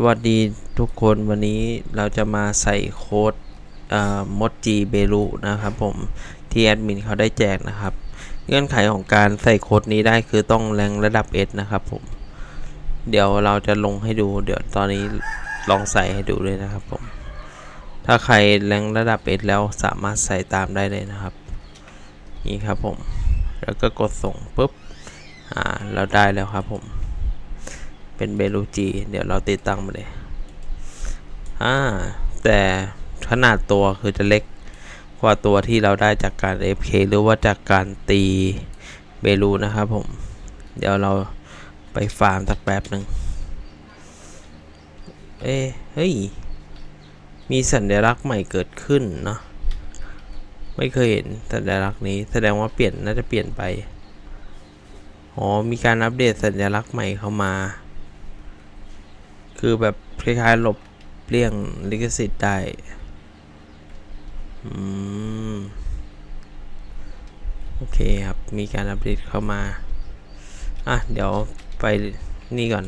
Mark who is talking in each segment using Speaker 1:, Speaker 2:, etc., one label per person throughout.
Speaker 1: สวัสดีทุกคนวันนี้เราจะมาใส่โค้ดมดจีเบลูนะครับผมที่แอดมินเขาได้แจกนะครับ เงื่อนไขของการใส่โค้ดนี้ได้คือต้องแรงระดับ S นะครับผม เดี๋ยวเราจะลงให้ดู เดี๋ยวตอนนี้ลองใส่ให้ดูเลยนะครับผม ถ้าใครแรงระดับ S แล้วสามารถใส่ตามได้เลยนะครับ นี่ครับผม แล้วก็กดส่งปุ๊บอ่าเราได้แล้วครับผม เป็นเบลูจีเดี๋ยวเราติดตั้งมาเลยอ่าแต่ขนาดตัวคือจะเล็กกว่าตัวที่เราได้จากการ FK หรือว่าจากการตีเบลูนะครับผม เดี๋ยวเราไปฟาร์มสักแป๊บหนึ่งเอ้เฮ้ย มีสัญลักษณ์ใหม่เกิดขึ้นเนาะไม่เคยเห็นสัญลักษณ์นี้ แสดงว่าเปลี่ยนน่าจะเปลี่ยนไป อ๋อ มีการอัปเดตสัญลักษณ์ใหม่เข้ามา คือแบบคล้ายๆหลบเลี่ยงลิขสิทธิ์ได้ อืม โอเคครับ มีการอัปเดตเข้ามา อะ เดี๋ยวไปนี่ก่อน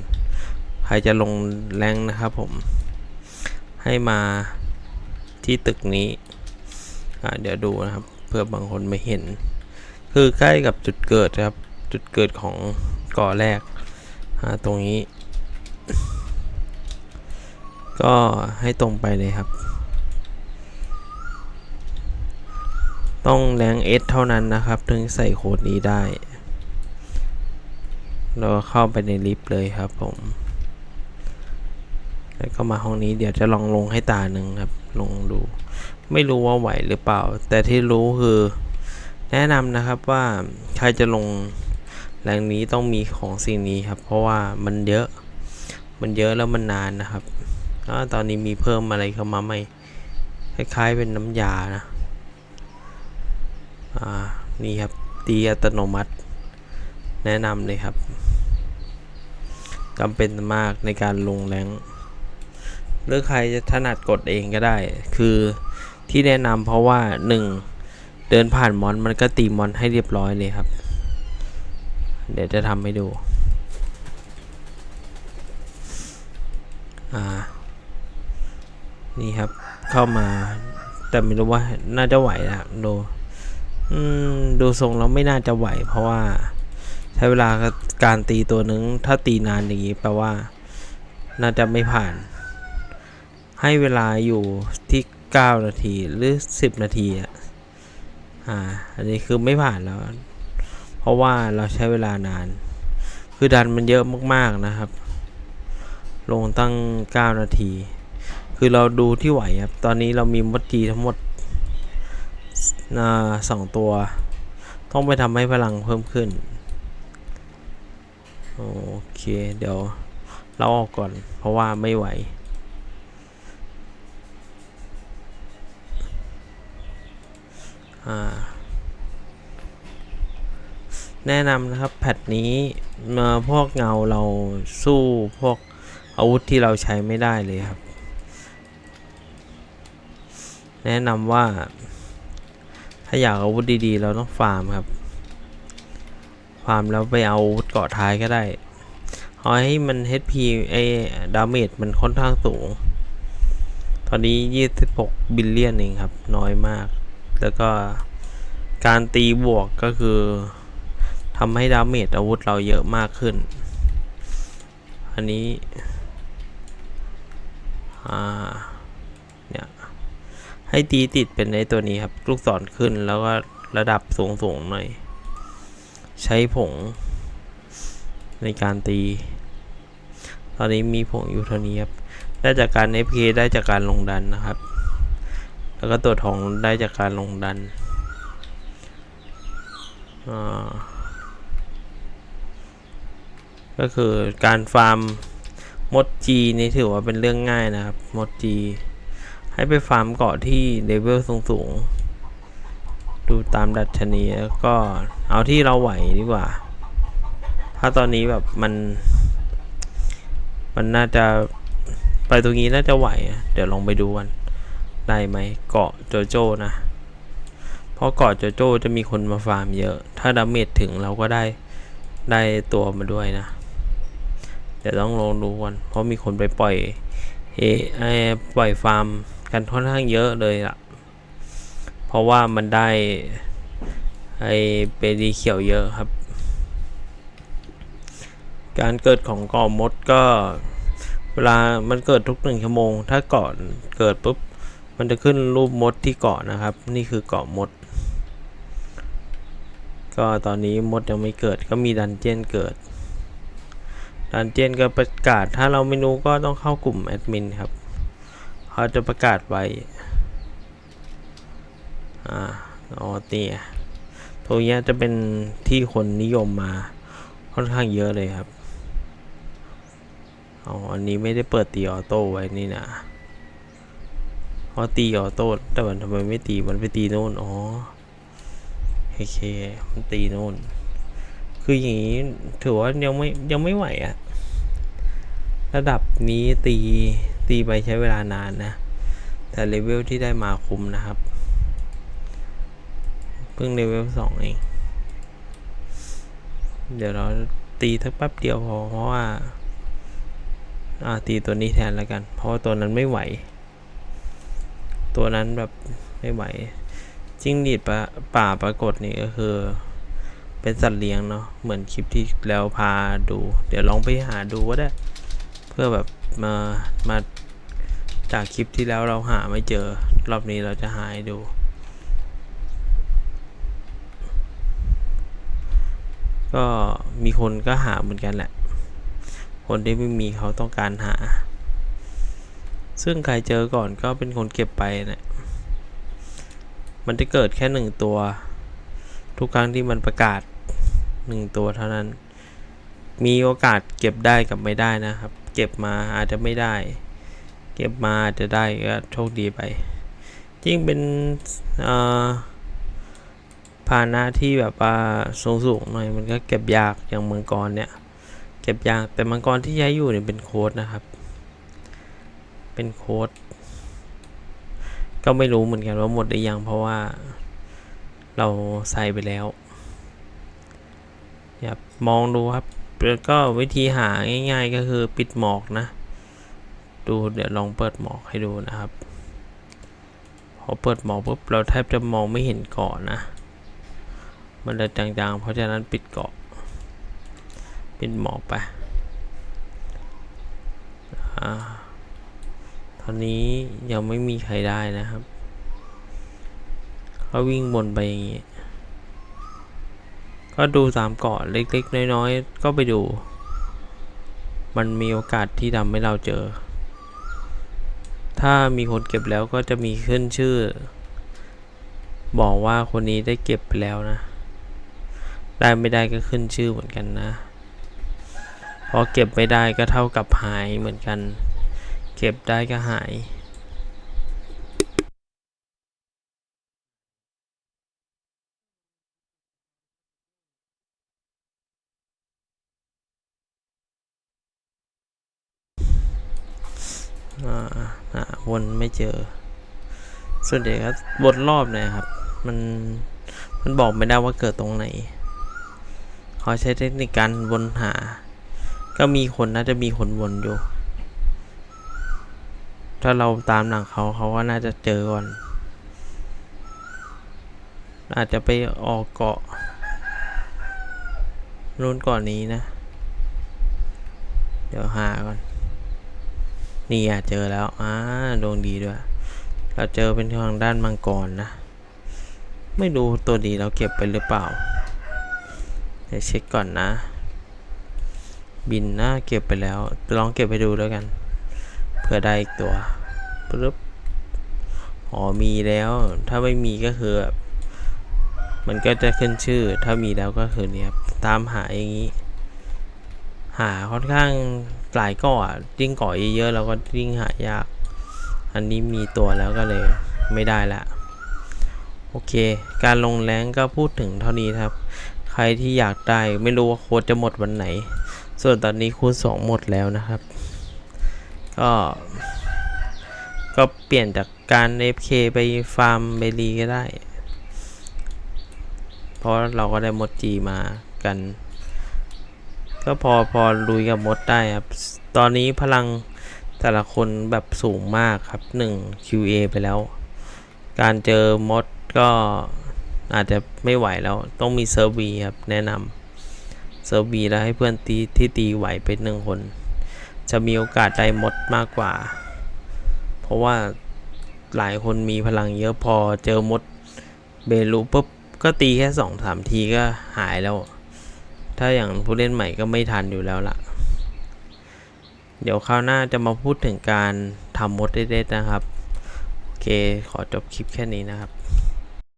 Speaker 1: ใครจะลงแรงนะครับผม ให้มาที่ตึกนี้ อะ เดี๋ยวดูนะครับ เพื่อบางคนไม่เห็น คือใกล้กับจุดเกิดครับ จุดเกิดของก่อแรก อ่าตรงนี้ ก็ให้ตรงไปเลยครับ ต้องแรง S เท่านั้นนะครับ ถึงใส่โค้ดนี้ได้ เราเข้าไปในลิฟต์เลยครับผม แล้วก็มาห้องนี้เดี๋ยวจะลองลงให้ตาหนึ่งครับ ลงดู ไม่รู้ว่าไหวหรือเปล่า แต่ที่รู้คือแนะนำนะครับว่าใครจะลงแรงนี้ต้องมีของสิ่งนี้ครับ เพราะว่ามันเยอะ มันเยอะแล้วมันนานนะครับ อตอนนี้มีเพิ่มอะไรเข้ามาไหมคล้ายๆเป็นน้ำยานะ อ่า นี่ครับ ตีอัตโนมัติ แนะนำเลยครับจำเป็นมากในการลงแรงหรือใครจะถนัดกดเองก็ได้ คือที่แนะนำเพราะว่า 1. เดินผ่านมอนมันก็ตีมอนให้เรียบร้อยเลยครับ เดี๋ยวจะทำให้ดู อ่า นี่ครับ เข้ามา แต่ไม่รู้ว่าน่าจะไหวนะครับดูอืมดูทรงแล้วไม่น่าจะไหว เพราะว่าใช้เวลาการตีตัวนึง ถ้าตีนานอย่างนี้แปลว่า น่าจะไม่ผ่าน ให้เวลาอยู่ที่ 9 นาทีหรือ 10 นาทีอะอ่าอันนี้คือไม่ผ่านแล้ว เพราะว่าเราใช้เวลานาน คือดันมันเยอะมากๆนะครับ ลงตั้ง 9 นาที คือเราดูที่ไหวครับ ตอนนี้เรามีมดจีทั้งหมดสองตัว ต้องไปทำให้พลังเพิ่มขึ้น โอเค เดี๋ยวเราออกก่อน เพราะว่าไม่ไหวแนะนำนะครับแพทนี้มาพวกเงาเราสู้พวกอาวุธที่เราใช้ไม่ได้เลยครับ แนะนำว่า ถ้าอยากอาวุธดีๆ เราต้องฟาร์มครับ ฟาร์มแล้วไปเอาอาวุธเกาะท้ายก็ได้เอาให้มัน HP ไอ้ดาเมจมันค่อนข้างสูง ตอนนี้ 26 บิลเลียนเองครับ น้อยมาก แล้วก็การตีบวกก็คือทำให้ดาเมจอาวุธเราเยอะมากขึ้น อันนี้ อ่า ให้ตีติดเป็นในตัวนี้ครับ ลูกศรขึ้นแล้วก็ระดับสูงสูงหน่อย ใช้ผง ในการตี ตอนนี้มีผงอยู่เท่านี้ครับ ได้จากการ FK ได้จากการลงดันนะครับ แล้วก็ตัวทองได้จากการลงดันก็คือการฟาร์มมดจีนี่ถือว่าเป็นเรื่องง่ายนะครับมดจี ให้ไปฟาร์มเกาะที่เลเวลสูงๆ ดูตามดัชนีแล้วก็เอาที่เราไหวดีกว่า ถ้าตอนนี้แบบมัน มันน่าจะไปตรงนี้น่าจะไหว เดี๋ยวลองไปดูกัน ได้ไหมเกาะโจโจ้นะ เพราะเกาะโจโจ้จะมีคนมาฟาร์มเยอะ ถ้าดาเมจถึงเราก็ได้ได้ตัวมาด้วยนะ เดี๋ยวต้องลองดูก่อนเพราะมีคนไปปล่อยเอไอปล่อยฟาร์ม กันค่อนข้างเยอะเลยล่ะ เพราะว่ามันได้ไอเปรีเขียวเยอะครับ การเกิดของเกาะมดก็ เวลามันเกิดทุกหนึ่งชั่วโมง ถ้าเกาะเกิดปุ๊บ มันจะขึ้นรูปมดที่เกาะนะครับ นี่คือเกาะมด ก็ตอนนี้มดยังไม่เกิดก็มีดันเจียนเกิดดันเจียนก็ประกาศถ้าเราไม่รู้ก็ต้องเข้ากลุ่มแอดมินครับ เขาจะประกาศไว้ อ่าอ๋อเนี่ยตรงเนี้ยจะเป็นที่คนนิยมมาค่อนข้างเยอะเลยครับอ๋ออันนี้ไม่ได้เปิดตีออโต้ไว้นี่นะเพราะตีออโต้แต่มันทำไมไม่ตีมันไปตีโน่นอ๋อโอเคมันตีโน่น คืออย่างนี้ถือว่ายังไม่ยังไม่ไหวอะระดับนี้ตี ตีไปใช้เวลานานนะ แต่เลเวลที่ได้มาคุ้มนะครับ เพิ่งเลเวลสองเอง เดี๋ยวเราตีสักแป๊บเดียวพอเพราะว่าอาตีตัวนี้แทนแล้วกัน เพราะว่าตัวนั้นไม่ไหว ตัวนั้นแบบไม่ไหว จิ้งหรีดป่าป่าปรากฏนี่ก็คือ เป็นสัตว์เลี้ยงเนาะ เหมือนคลิปที่แล้วพาดู เดี๋ยวลองไปหาดูก็ได้ เพื่อแบบ มามาจากคลิปที่แล้วเราหาไม่เจอ รอบนี้เราจะหาให้ดู ก็มีคนก็หาเหมือนกันแหละ คนที่ไม่มีเขาต้องการหา ซึ่งใครเจอก่อนก็เป็นคนเก็บไปเนะี่ยมันจะเกิดแค่หนึ่งตัว ทุกครั้งที่มันประกาศหนึ่งตัวเท่านั้น มีโอกาสเก็บได้กับไม่ได้นะครับ เก็บมาอาจจะไม่ได้ เก็บมาอาจจะได้ก็โชคดีไปยิ่งเป็นพาหนะที่แบบว่าสูงสูงหน่อยมันก็เก็บยากอย่างมังกรเนี่ยเก็บยากแต่มังกรที่ใช้อยู่เนี่ยเป็นโค้ดนะครับ เป็นโค้ดก็ไม่รู้เหมือนกันว่าหมดหรือยังเพราะว่าเราใส่ไปแล้วอย่ามองดูครับ แล้วก็วิธีหาง่าย ๆ ก็คือปิดหมอกนะ ดูเดี๋ยวลองเปิดหมอกให้ดูนะครับ พอเปิดหมอกปุ๊บเราแทบจะมองไม่เห็นเกาะนะ มันจะจางๆ เพราะฉะนั้นปิดเกาะ ปิดหมอกไปตอนนี้ยังไม่มีใครได้นะครับเขาวิ่งบนไปอย่างนี้ ก็ดูสามเกาะเล็กๆ น้อยๆ ก็ไปดู มันมีโอกาสที่ทำให้เราเจอ ถ้ามีคนเก็บแล้วก็จะมีขึ้นชื่อ บอกว่าคนนี้ได้เก็บไปแล้วนะ ได้ไม่ได้ก็ขึ้นชื่อเหมือนกันนะ พอเก็บไม่ได้ก็เท่ากับหายเหมือนกัน เก็บได้ก็หาย วนไม่เจอ ส่วนใหญ่ก็วนรอบเลยครับ มันมันบอกไม่ได้ว่าเกิดตรงไหนเขาใช้เทคนิคการวนหา ก็มีคนน่าจะมีคนวนอยู่ ถ้าเราตามหลังเขาเขาก็น่าจะเจอก่อน อาจจะไปออกเกาะนู้นก่อนนี้นะ เดี๋ยวหาก่อน นี่อะเจอแล้วอ่าดวงดีด้วย เราเจอเป็นทางด้านมังกรนะ ไม่รู้ตัวดีเราเก็บไปหรือเปล่าเดี๋ยวเช็คก่อนนะ บินนะเก็บไปแล้ว ลองเก็บไปดูแล้วกัน เพื่อได้อีกตัวปึ๊บอ๋อมีแล้ว ถ้าไม่มีก็คือมันก็จะขึ้นชื่อ ถ้ามีแล้วก็คือเนี่ยตามหาอย่างนี้ หาค่อนข้างหลายเกาะยิ่งกาะเยอะๆเราก็ยิ่งหายาก อันนี้มีตัวแล้วก็เลยไม่ได้ละโอเค การลงแรงก็พูดถึงเท่านี้ครับ ใครที่อยากได้ไม่รู้ว่าโค้ดจะหมดวันไหน ส่วนตอนนี้คูณ2หมดแล้วนะครับ ก็ก็เปลี่ยนจากการ FK ไปฟาร์มเบลีก็ได้ เพราะเราก็ได้หมดจีมากัน ก็พอพอลุยกับมดได้ครับ ตอนนี้พลังแต่ละคนแบบสูงมากครับ 1 QA ไปแล้ว การเจอมดก็อาจจะไม่ไหวแล้ว ต้องมีเซิร์วีครับ แนะนำเซิร์วีแล้วให้เพื่อนตีที่ตีไหวเป็นหนึ่งคน จะมีโอกาสได้มดมากกว่า เพราะว่าหลายคนมีพลังเยอะพอเจอมดเบลูปุ๊บก็ตีแค่สองสามทีก็หายแล้ว ถ้าอย่างผู้เล่นใหม่ก็ไม่ทันอยู่แล้วล่ะ เดี๋ยวคราวหน้าจะมาพูดถึงการทำมดเด็ดๆนะครับ โอเค ขอจบคลิปแค่นี้นะครับ